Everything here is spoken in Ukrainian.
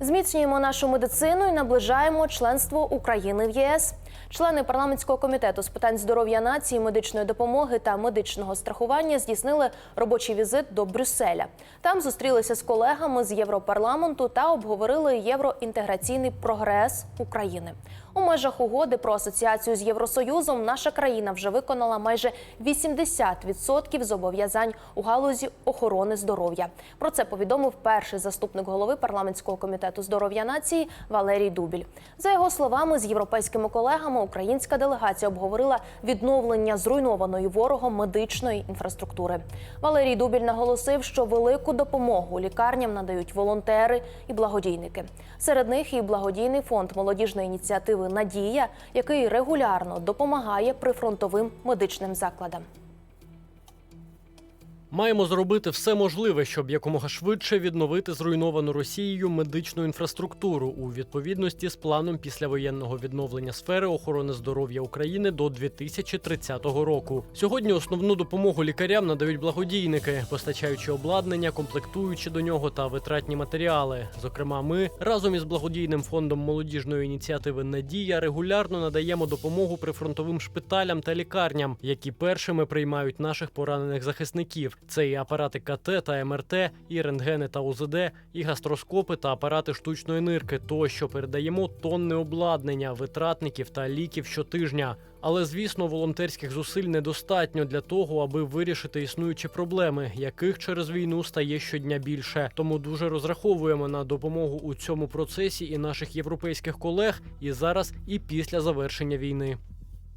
Зміцнюємо нашу медицину і наближаємо членство України в ЄС. Члени парламентського комітету з питань здоров'я нації, медичної допомоги та медичного страхування здійснили робочий візит до Брюсселя. Там зустрілися з колегами з Європарламенту та обговорили євроінтеграційний прогрес України. У межах угоди про асоціацію з Євросоюзом наша країна вже виконала майже 80% зобов'язань у галузі охорони здоров'я. Про це повідомив перший заступник голови парламентського комітету здоров'я нації Валерій Дубіль. За його словами, з європейськими колегами українська делегація обговорила відновлення зруйнованої ворогом медичної інфраструктури. Валерій Дубіль наголосив, що велику допомогу лікарням надають волонтери і благодійники. Серед них і благодійний фонд молодіжної ініціативи Надія, який регулярно допомагає прифронтовим медичним закладам. Маємо зробити все можливе, щоб якомога швидше відновити зруйновану Росією медичну інфраструктуру у відповідності з планом післявоєнного відновлення сфери охорони здоров'я України до 2030 року. Сьогодні основну допомогу лікарям надають благодійники, постачаючи обладнання, комплектуючи до нього та витратні матеріали. Зокрема, ми разом із благодійним фондом молодіжної ініціативи Надія регулярно надаємо допомогу прифронтовим шпиталям та лікарням, які першими приймають наших поранених захисників. Це і апарати КТ та МРТ, і рентгени та УЗД, і гастроскопи та апарати штучної нирки. Тощо передаємо тонни обладнання, витратників та ліків щотижня. Але звісно, волонтерських зусиль недостатньо для того, аби вирішити існуючі проблеми, яких через війну стає щодня більше. Тому дуже розраховуємо на допомогу у цьому процесі і наших європейських колег, і зараз, і після завершення війни.